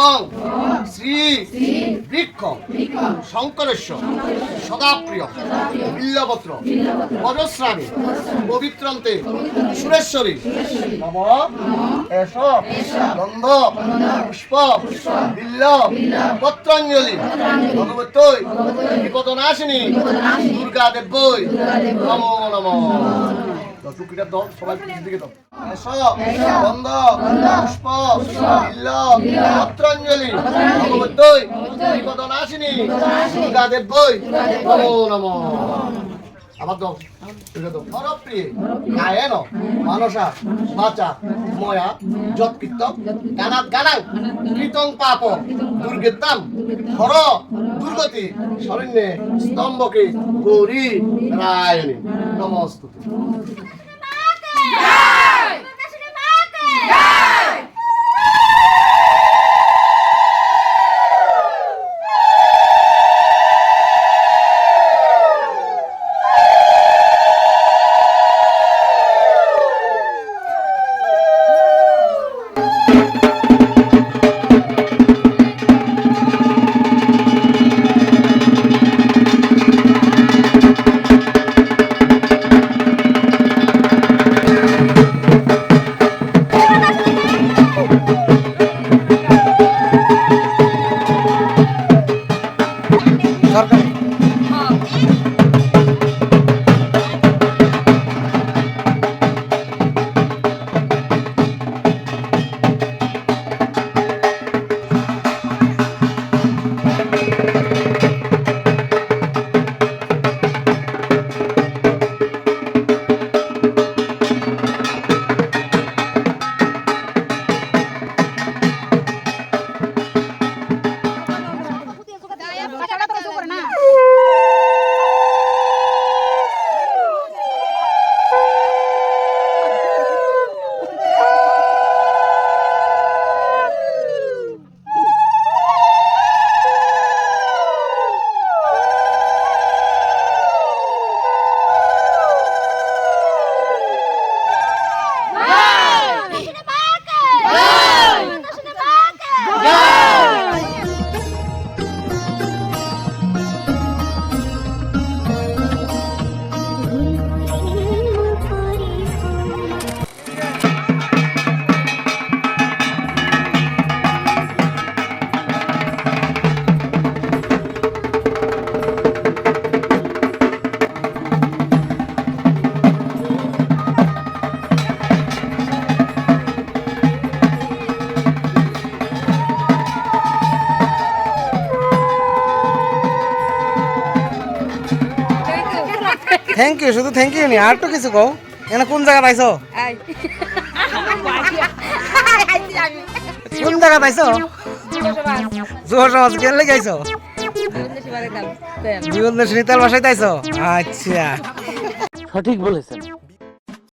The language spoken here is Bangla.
এবং শ্রী বৃক্ষ শঙ্করেশ্বর সদাপ্রিয় বিল্লপত্র পদশ্রামী পবিত্রন্তে সুরেশ্বরী মম এস গন্ধ পুষ্প বিল্ল পত্রাঞ্জলি ভগবতই বিপদনাশিনী দুর্গা দেব্যই নম নম। টুপিটা দাও সবাই পিছন দিকে দাও। গন্ধ পুষ্প। পত্রাঞ্জলি। ভগবতৈ বিপদনাশিনী দুর্গা দেব্যই নমো নমো। আবার দাও। হরপ্রিয়ে মানসা ময়া যৎকৃত গানাত গানাং কৃতং পাপ দুর্গতি স্তম্ভকে গৌরী নমস্তুতে। থ্যাংক ইউ শুধু থ্যাংক ইউ নি। আর তো কিছু কও। এনে কোন জায়গা পাইছো? কোন জায়গা পাইছো? জোর সমাজ কেন লেগে আইছো জীবন দর্শনী তার বাসায় তাইছো? আচ্ছা। সঠিক বলেছেন।